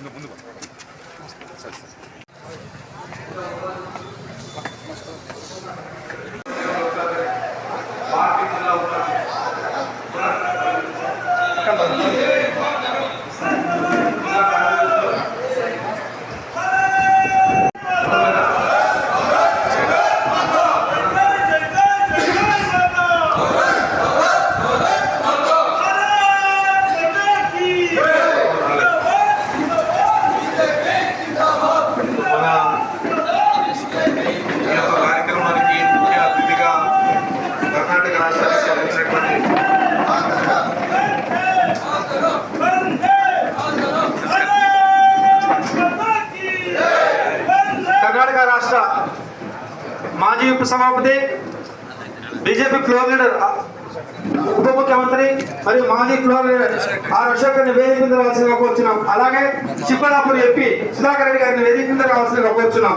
이거 먼저 봐. 자, 자. 잠깐만. మాజీ ఉపసభాపతి BJP floor leader ఉప ముఖ్యమంత్రి మరియు మాజీ ఫ్లోర్ లీడర్ ఆర్ అశోక్ గారిని వేదిక మీద రావాల్సిందిగా కోరుచున్నాం అలాగే చిప్పలాపూర్ ఎంపీ సుధాకర్ రెడ్డి గారిని వేదిక మీద రావాల్సిందిగా కోరుచున్నాం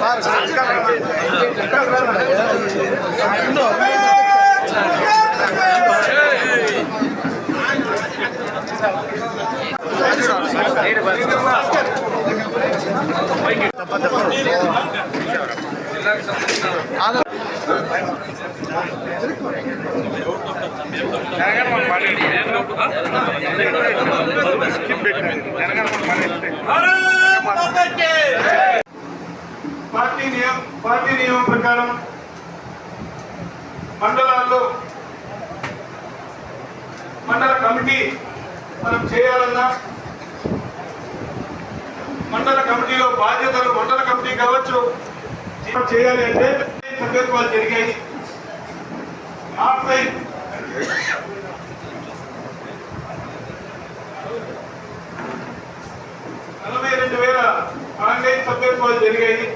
భారత్ మాతా కీ వందే వందే భారత్ మాతా కీ పార్టీ నియమ పార్టీ నియమం ప్రకారం మండలాల్లో మండల కమిటీ మనం చేయాలన్నా మండల కమిటీలో బాధ్యతలు మండల కమిటీ కావచ్చు. చేయాలి అంటే సభ్యత్వాలు జరిగాయి. ఆఫ్లైన్ నలభై రెండు వేల ఆన్లైన్ సభ్యత్వాలు జరిగాయి.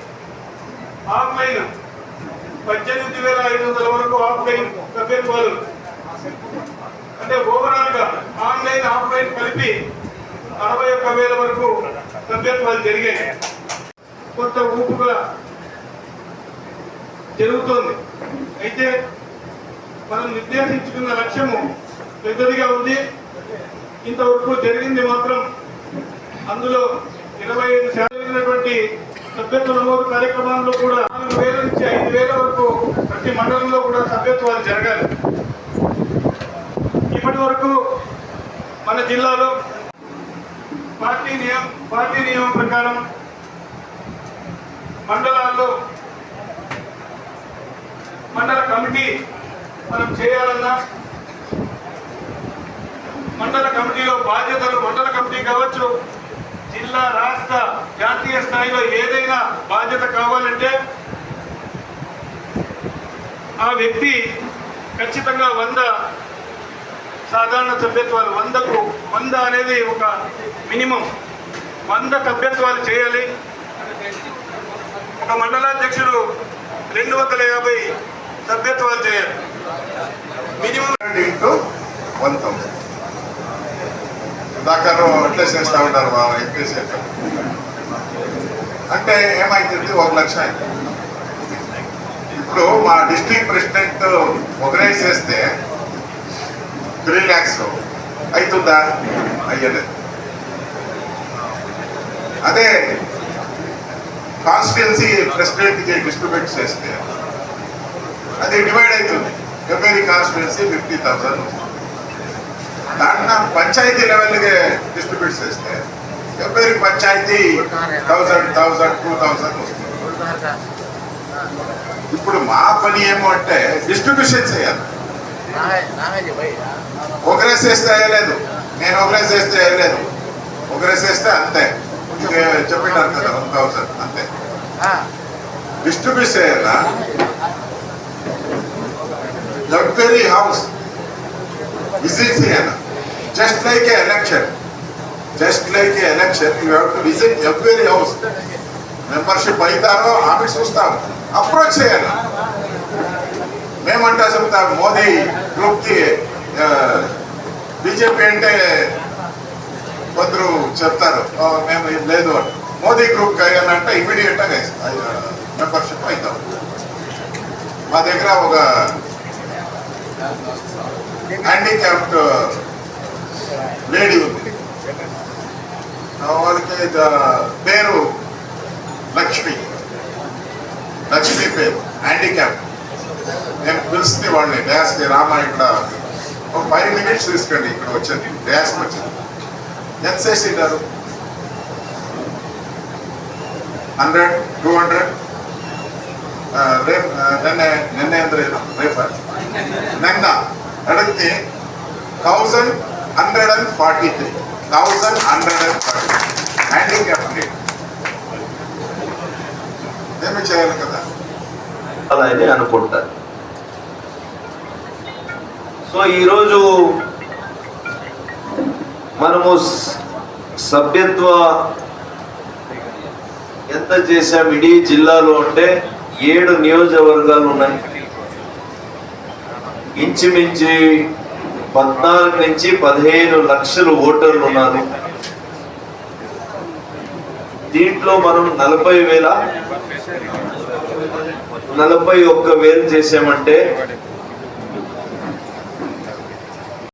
ఆఫ్లైన్ పద్దెనిమిది వేల ఐదు వందల వరకు ఆఫ్లైన్ సభ్యత్వాలు అంటే ఓవరాల్గా ఆన్లైన్ ఆఫ్లైన్ కలిపి అరవై ఒక్క వేల వరకు సందర్భాలు జరిగాయి. కొంత ఊపుగా జరుగుతోంది. అయితే మనం నిర్దేశించుకున్న లక్ష్యము పెద్దదిగా ఉంది. ఇంతవరకు జరిగింది మాత్రం అందులో ఇరవై ఐదు శాతమైనటువంటి సభ్యత్వ నమోదు కార్యక్రమాల్లో కూడా నాలుగు వేల నుంచి ఐదు వేల వరకు ప్రతి మండలంలో కూడా సభ్యత్వాలు జరగాలి. ఇప్పటి వరకు మన జిల్లాలో పార్టీ నియమ పార్టీ నియమం ప్రకారం మండలాల్లో మండల కమిటీ మనం చేయాలన్నా మండల కమిటీలో బాధ్యతలు మండల కమిటీ కావచ్చు జిల్లా రాష్ట్ర జాతీయ స్థాయిలో ఏదైనా బాధ్యత కావాలంటే ఆ వ్యక్తి ఖచ్చితంగా వంద సాధారణ సభ్యత్వాలు వందకు వంద అనేది ఒక మినిమం వంద సభ్యత్వాలు చేయాలి. ఒక మండలాధ్యక్షుడు రెండు వందల యాభై సభ్యత్వాలు చేయాలి. మినిమం ఇంటూ వన్ థౌసండ్ దాకా అట్లే చేస్తూ ఉంటారు మా ఎంపీసీ అంటే ఏమైతుంది? ఒక లక్ష ఇప్పుడు మా డిస్ట్రిక్ట్ ప్రెసిడెంట్ ఒకరైజ్ చేస్తే త్రీ ల్యాక్స్ అవుతుందా? అయ్యలేదు. అదే కాన్స్టిట్యున్సీ ప్రెసిడెంట్కి డిస్ట్రిబ్యూట్ చేస్తే అది డివైడ్ అవుతుంది. Every constituency fifty thousand. Panchayat లెవెల్ಗೆ distribute చేస్తే every panchayat thousand thousand two thousand వస్తుంది. ఇప్పుడు మా పని ఏమో అంటే డిస్ట్రిబ్యూషన్ చేయాలి. ఒకరేసి వేస్తే వేయలేదు నేను ఒకరేసి వేస్తే వేయలేదు ఒకరేసి వేస్తే అంతే. చెప్పినారు కదా వన్ థౌసండ్ అంతే డిస్ట్రిబ్యూట్ చేయాలా ఎవ్రీ హౌస్ విజిట్ చేయాలి just like a election just like a election you have to visit every house membership అవుతారో ఆమె చూస్తాం అప్రోచ్ చేయాలి మేమంటా చెప్తాం మోదీ గ్రూప్కి బీజేపీ అంటే కొందరు చెప్తారు. మేము లేదు అని. మోదీ గ్రూప్ అయ్యానంటే ఇమీడియట్గా మెంబర్షిప్ అవుతాం మా దగ్గర ఒక హ్యాండిక్యాప్ట్ లేడీ ఉంది. వాళ్ళకి పేరు లక్ష్మి. లక్ష్మి పేరు. హ్యాండిక్యాప్ నేను పిలిస్తే వాళ్ళని డ్యాస్కి రామాయణ ఒక ఫైవ్ మినిట్స్ తీసుకోండి ఇక్కడ వచ్చింది. డ్యాస్కి వచ్చింది. ఎంత చేసింటారు హండ్రెడ్ టూ హండ్రెడ్. రేపు నిన్న నిన్న ఎంత రేపు? రేపు? నిన్న అడిగితే thousand hundred and forty three thousand hundred and forty handicap ఏమి చేయాలి కదా? అని అనుకుంటారు. సో ఈరోజు మనము సభ్యత్వ ఎంత చేశాం ఇడీ జిల్లాలో అంటే ఏడు నియోజకవర్గాలు ఉన్నాయి. ఇంచుమించి పద్నాలుగు నుంచి పదిహేను లక్షలు ఓటర్లు ఉన్నారు. దీంట్లో మనం నలభై వేల నలభై ఒక్క వేలు చేసామంటే